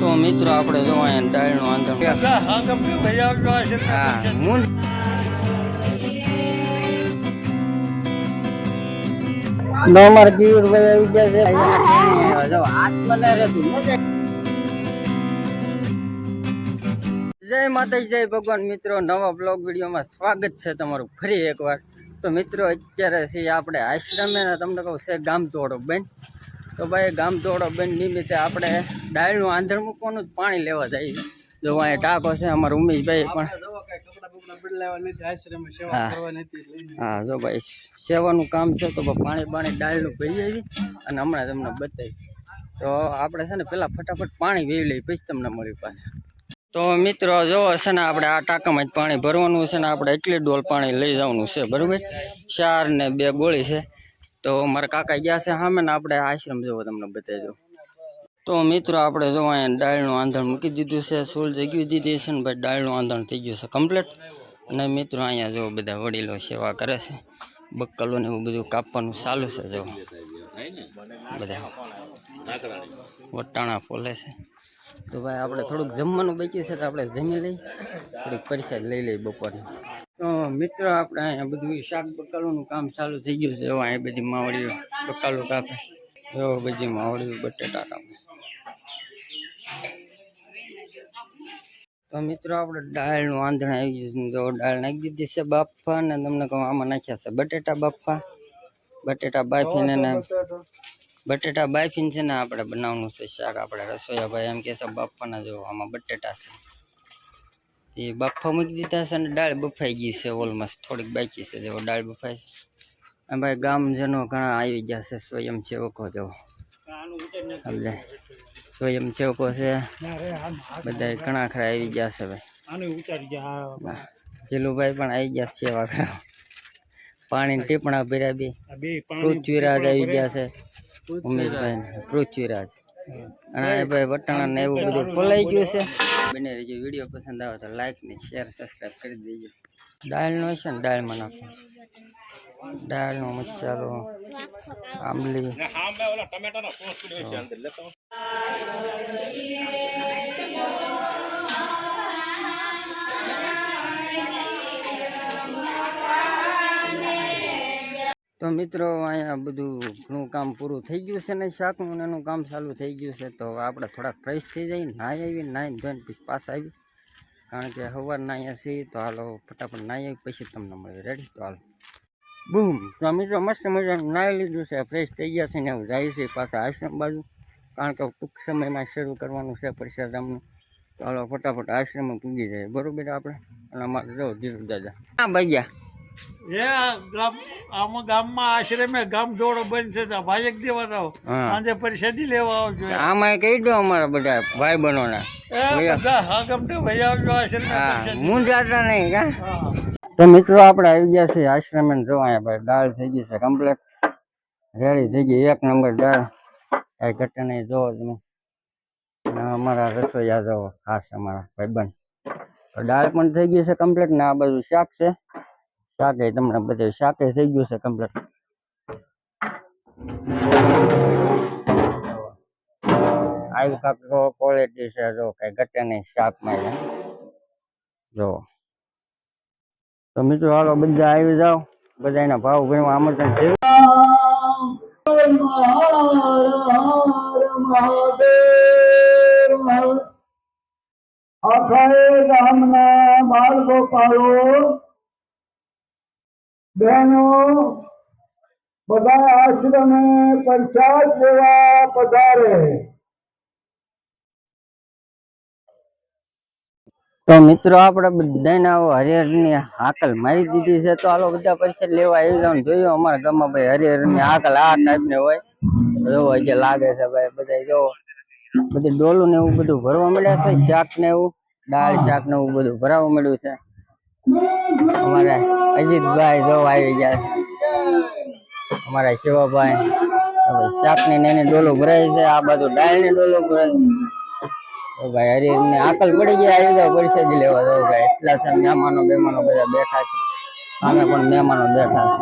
તો મિત્રો આપણે જો અહીંયા ડાળનું આંધણ હા મૂન. નો માર જીવર ભાઈ આવી ગયા છે. જો હાથ જય. માતા જય ભગવાન. મિત્રો નવા બ્લોગ વિડીયોમાં સ્વાગત છે તમારું ફરી એકવાર. તો મિત્રો અત્યારે છીએ આપણે આશ્રમે તમને કહું છે ગામ તોડો બેન. તો ભાઈ ગામ દોડો બેન નિમિત્તે આપણે ડાળનું આંધણ મૂકવાનું જ પાણી લેવા જઈએ. જો અહીંયા ટાંકો છે અમારા ઉમેશભાઈ પણ હા. હા જો ભાઈ સેવાનું કામ છે તો પાણી પાણી ડાળનું ભરી આવી અને હમણાં તમને બતાવી તો આપણે છે ને પેલા ફટાફટ પાણી વેવી લઈએ પછી તમને મળી પાછા. તો મિત્રો જો છે ને આપણે આ ટાંકામાં જ પાણી ભરવાનું છે ને આપણે એટલી ડોલ પાણી લઈ જવાનું છે બરાબર? ચાર ને બે ગોળી છે. તો મારા કાકા ગયા છે સામે ને આપણે આશ્રમ જોવો તમને બતાવી દઉં. તો મિત્રો આપણે જો અહીંયા ડાળનું આંધણ મૂકી દીધું છે, સૂલ જગ્યું દીધી છે ને ભાઈ ડાળનું આંધણ થઈ ગયું છે કમ્પ્લીટ અને મિત્રો અહીંયા જો બધા વડીલો સેવા કરે છે, બક્કલો ને એવું બધું કાપવાનું ચાલુ છે જો. બધા વટાણા ફોલે છે. તો ભાઈ આપણે થોડુંક જમવાનું બાકી છે તો આપણે જમી લઈ, થોડીક પરિસાદ લઈ લઈ બપોરની. તો મિત્રો આપણે અહીંયા બધું શાક બકાલુનું કામ ચાલુ થઈ ગયું છે. જો અહીંયા બધી માવડીઓ બકાલું કાપે. જો બધી માવડીઓ બટેટા કાપે. તો મિત્રો આપણે દાળનું આંધણ આવી ગયું છે. જો દાળ નાખી દીધી છે બાફા ને તમને કહું આમાં નાખ્યા છે બટેટા બાફા. બટેટા બાફીને ને બટેટા બાફીને છે ને આપણે બનાવવાનું છે શાક. આપણે રસોઈયા ભાઈ એમ કે છે બાફવાના જો આમાં બટેટા છે. એ બફા મૂકી દીધા છે અને દાળ બફાઈ ગઈ છે ઓલમોસ્ટ થોડીક બાકી છે, જેવો દાળ બફાઈ છે. અને ભાઈ ગામજનો ઘણા આવી ગયા છે, સ્વયંસેવકો જો. એટલે સ્વયંસેવકો છે. બધા ઘણા ખરા આવી ગયા છે ભાઈ. જીલુભાઈ પણ આવી ગયા છે સેવા કરવા. પાણી ટીપણા ભર્યા બી. પૃથ્વીરાજ આવી ગયા છે. ઉમેશભાઈ પૃથ્વીરાજ. અને ભાઈ વટાણા ને એવું બધું ફોલાઈ ગયું છે. બને રહેજો વીડિયો પસંદ આવે તો લાઈક ને શેર સબસ્ક્રાઈબ કરી દેજો. દાળનો છે ને દાળમાં નાખો. દાળનો મસાલો આંબલી. તો મિત્રો, અહીંયા બધું ઘણું કામ પૂરું થઈ ગયું છે ને શાકનું એનું કામ ચાલુ થઈ ગયું છે. તો આપણે થોડાક ફ્રેશ થઈ જઈએ, નાહી આવી નાહી ધોઈને પછી પાછા આવી કારણ કે સવારના અહીંયા છીએ તો હાલો ફટાફટ નાહી આવી પછી તમને મળે રેડી તો હાલો. બૂમ! તો મિત્રો મસ્ત મજાનું નાહી લીધું છે ફ્રેશ થઈ ગયા છે ને હું જાય છે પાછા આશ્રમ બાજુ. કારણ કે ટૂંક સમયમાં શરૂ કરવાનું છે પરસાદામનું તો હાલો ફટાફટ આશ્રમમાં પૂગી જાય બરોબર આપણે? અને અમારે જો ધીરુ દાદા. હા, ભાઈ ગયા. એ ગામ આમાં ગામમાં આશ્રમે ગામ જોડો બંધ તો ભાજક દેવા રહો પરિષદી લેવા આવજો. આમાં કહી દો અમારા બધા ભાઈ બહેનોના એ બધા હા ગમતે ભાઈ આવજો આશ્રમે હા પરિષદી. મુંજાતા નહીં કા? તો મિત્રો આપણે આવી ગયા છે આશ્રમે જો અહીંયા ભાઈ દાળ થઈ ગઈ છે કમ્પ્લેટ રેડી થઈ ગઈ. એક નંબર દાળ. કઈ ઘટે નહીં જોવો તમે અમારા રસોઈયા જોવો ખાસ અમારા ભાઈબંધ. દાળ પણ થઈ ગઈ છે કમ્પ્લીટ ને આ બધું શાક છે. શાકે, તમને બધે શાકે થઈ ગયું છે કમ્પ્લીટ આવી કાંક ક્વોલિટી છે, જો કઈ ઘટે નહીં શાકમાં જો. તો મિત્રો, હાલો, બધા આવી જાઓ. બધા એના ભાવ ભણવા આમંત્રણ છે. આખાએ ગામના બાળ ગોપાળો બહેનો બધા આશ્રમે પંચાયત લેવા પધારે. તો મિત્રો, આપણે બધાને આવો હરિહરની હાકલ મારી દીધી છે. તો હાલો, બધા પરિષદ લેવા આવી જાવ જોયું અમારા ગામમાં ભાઈ હરિહરની હાકલ આ ટાઈપ ને હોય. એવો જે લાગે છે ભાઈ બધા જો બધી ડોલું ને એવું બધું ભરવા મળ્યા છે શાક ને એવું, દાળ શાક ને એવું બધું ભરાવા મળ્યું છે. અમારા અજીતભાઈ જો આવી ગયા છે. અમારા શિવાભાઈ. શાકની નાની ડોલો ભરાય છે, આ બાજુ ડાળની ડોલો ભરાય છે. ભાઈ હરીર ને આકલ પડી ગયા આવી જાવ પરિચય જ લેવા જાવ ભાઈ. એટલા છે મહેમાનો બેમાનો બધા બેઠા છે. અમે પણ મહેમાનો બેઠા છે.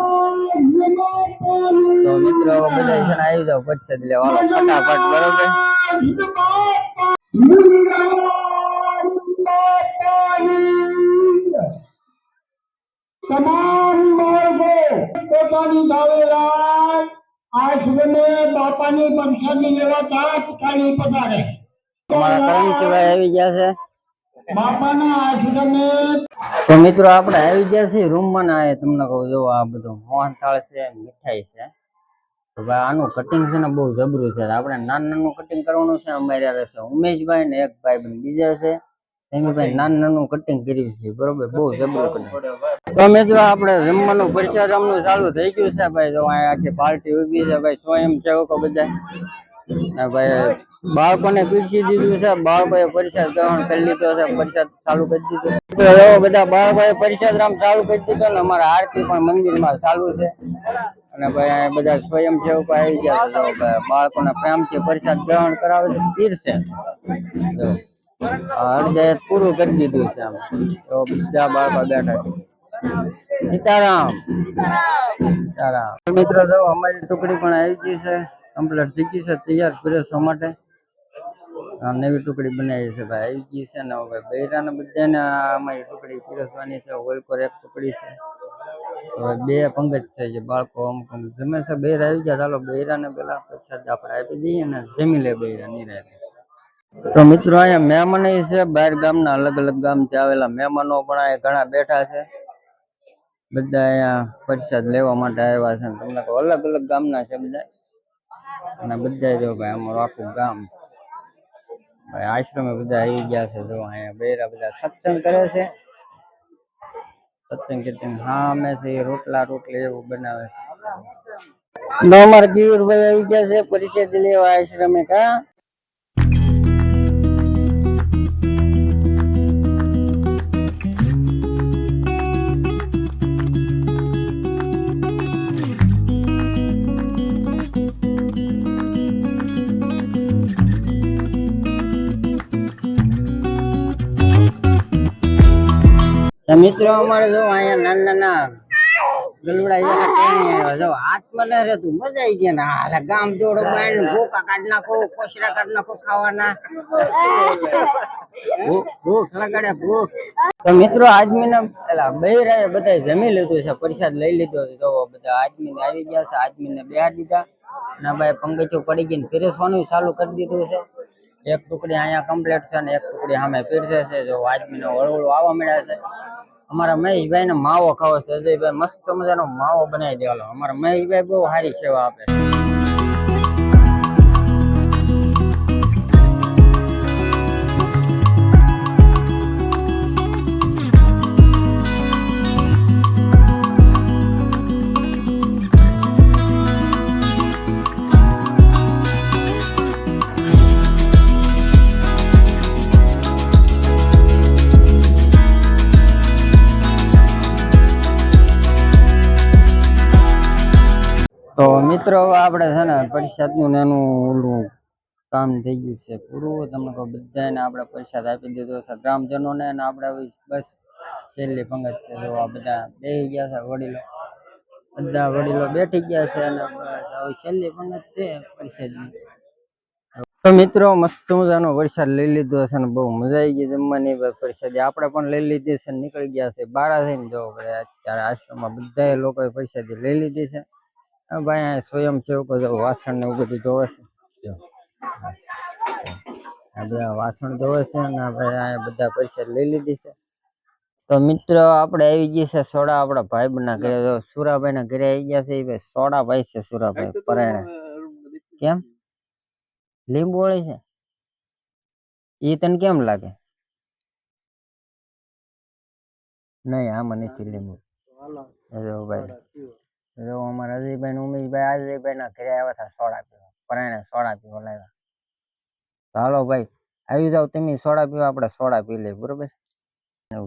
તો મિત્રો બધા છે આવી જાવ પરિચય જ લેવા ફટાફટ, બરોબર? Thank you. બાપાની દાવેદાર આશ્રમે બાપાની બંસાની લેવા તાત્કાલિક પધારે. અમારા કરમશીભાઈ આવી ગયા છે? બાપાના આશ્રમે તો મિત્રો આપણે આવી ગયા છે રૂમમાં ના તમને કહું જો આ બધું મોહનથાળ છે મીઠાઈ છે. તો ભાઈ આનું કટિંગ છે ને બહુ જબરું છે. આપણે નાનું નાનું કટિંગ કરવાનું છે અમારે છે ઉમેશભાઈ ને એક ભાઈ બીજા છે. ભાઈ નાનું નાનું કટિંગ કર્યું છે બરોબર? બહુ જબરું કટિંગ તો જો આપણે જમવાનું પરચારામનું ચાલુ થઈ ગયું છે ભાઈ. જો અહીંયા આખી પાર્ટી ઊભી છે ભાઈ. સ્વયં સેવકો બધા ભાઈ, બાળકોને પીરસી દીધું છે. બાળકોએ પરિષદ ગ્રહણ કરી લીધો છે. પરિષદ ચાલુ કરી દીધું. એવો બધા બાળકોએ પરિષદ રામ ચાલુ કરી દીધો ને અમારા આરતી પણ મંદિરમાં ચાલુ છે. અને ભાઈ બધા બધા સ્વયંસેવકો આવી ગયા છે. બાળકોને પ્રેમથી પરિષદ ગ્રહણ કરાવે છે, પીરસે. હૃદય પૂરું કરી દીધું છે આમ. તો બધા બાળકો બેઠા છે. સીતારામ. સીતારામ. મિત્રો જો અમારી ટુકડી પણ આવી ગઈ છે કમ્પ્લીટ થઈ ગઈ છે તૈયાર પીરસવા માટે આ નવી ટુકડી બનાવી છે ભાઈ આવી ગઈ છે ને હવે બૈરાને બધાને આ અમારી ટુકડી પીરસવાની છે હોલકોર એક ટુકડી છે. હવે બે પંગજ છે જે બાળકો અમુક અમુક જમે છે બૈર આવી ગયા ચાલો બૈરાને પેલા પ્રસાદ આપણે આપી દઈએ ને જમી લે બૈરા નિરાતે. તો મિત્રો અહીંયા મહેમાન છે બહાર ગામના અલગ અલગ ગામથી આવેલા મહેમાનો પણ અહીંયા ઘણા બેઠા છે. બધા અહીંયા પ્રસાદ લેવા માટે આવ્યા છે. તમને કોઈ અલગ અલગ ગામના છે બધા અને બધા જો ભાઈ અમારું આખું ગામ ભાઈ આશ્રમે બધા આવી ગયા છે. જો અહીંયા બેરા બધા સત્સંગ કરે છે. સત્સંગ કીર્તન હા અમે છે રોટલા રોટલી એવું બનાવે છે. તો અમારા પીયુરભાઈ આવી ગયા છે પરિચય લેવા આશ્રમે કા? મિત્રો, અમારે જો અહીંયા નાના નાના ગલુડા જેવા ટેણી આવ્યા. મજા આવી ગયા ના ગામ જોડો બાણ ભૂકા કાઢ નાખો, કોસરા કાઢ નાખો ખાવાના. ભૂખ લગાડે, ભૂખ. તો મિત્રો, આજમીને પેલા બૈરાએ બધા જમી લીધું છે, પ્રસાદ લઈ લીધો છે. જો બધા આજમીને આવી ગયા છે, આજમીને બેહાર દીધા. ના ભાઈ પંગચો પડી ગઈ ને પીરસવાનું ચાલુ કરી દીધું છે. એક ટુકડી અહીંયા કમ્પ્લીટ છે ને એક ટુકડી સામે પીરસે છે. જો આજમીને હળવળું આવવા મળ્યા છે. અમારા મહેશભાઈ ને માવો ખાવો છે. અજયભાઈ મસ્ત મજાનો માવો બનાવી દેવાનો. અમારા મહેશભાઈ બહુ સારી સેવા આપે તો મિત્રો, આપણે છે ને પરિષદનું ને એનું ઓલું કામ થઈ ગયું છે પૂરું. તમને કહું બધાને આપણે પરિષદ આપી દીધો છે. ગ્રામજનોને અને આપણે બસ છેલ્લી પંગત છે. જો આ બધા બેસી ગયા છે વડીલો. બધા વડીલો બેઠી ગયા છે અને છેલ્લી પંગત છે પરિષદની તો મિત્રો, મસ્ત મજાનો વરસાદ લઈ લીધો છે ને બહુ મજા આવી ગઈ જમવાની. પરિષદ આપણે પણ લઈ લીધી છે નીકળી ગયા છે. બારા થઈને જો પડે અત્યારે આશ્રમમાં બધા લોકોએ પ્રસાદી લઈ લીધી છે. ભાઈ આ સ્વયંસેવકો જો વાસણ ને એવું બધું ધોવે છે. જો. આ બધા વાસણ ધોવે છે ને આ ભાઈ આ બધા પૈસા લઈ લીધી છે. તો મિત્રો આપણે આવી ગઈ છે સોડા આપણા ભાઈ બના ઘરે. જો સુરાભાઈ ના ઘરે આવી ગયા છે. એ ભાઈ સોડા ભાઈ છે સુરાભાઈ પરાયણે કેમ? લીંબુ વાળી છે? એ તને કેમ લાગે? નહીં આમાં નથી લીંબુ. જો ભાઈ. જો અમારા અજયભાઈ ને ઉમેશભાઈ અજયભાઈ ના ઘરે આવ્યા હતા, સોડા પીવા. પરાણે સોડા પીવા લાવ્યા. હાલો ભાઈ, આવી જાવ તમે સોડા પીવા, આપણે સોડા પી લઈએ, બરોબર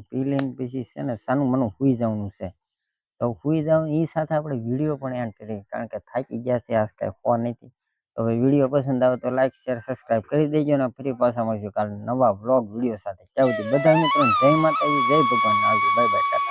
પી લઈને પછી છે ને સાનું મનું સુઈ જવાનું છે. તો સુઈ જાઉં એ સાથે આપણે વીડિયો પણ એન્ડ કરીએ, કારણ કે થાકી ગયા છે, આજ કાંઈ ફોન નથી. તો હવે વીડિયો પસંદ આવે તો લાઈક, શેર સબસ્ક્રાઈબ કરી દેજો અને ફરી પાછા મળશું કાલે નવા વ્લોગ વીડિયો સાથે. ત્યાં બધા મિત્રો જય માતાજી, જય ભગવાન, આવજો બાય બાય ટાટા.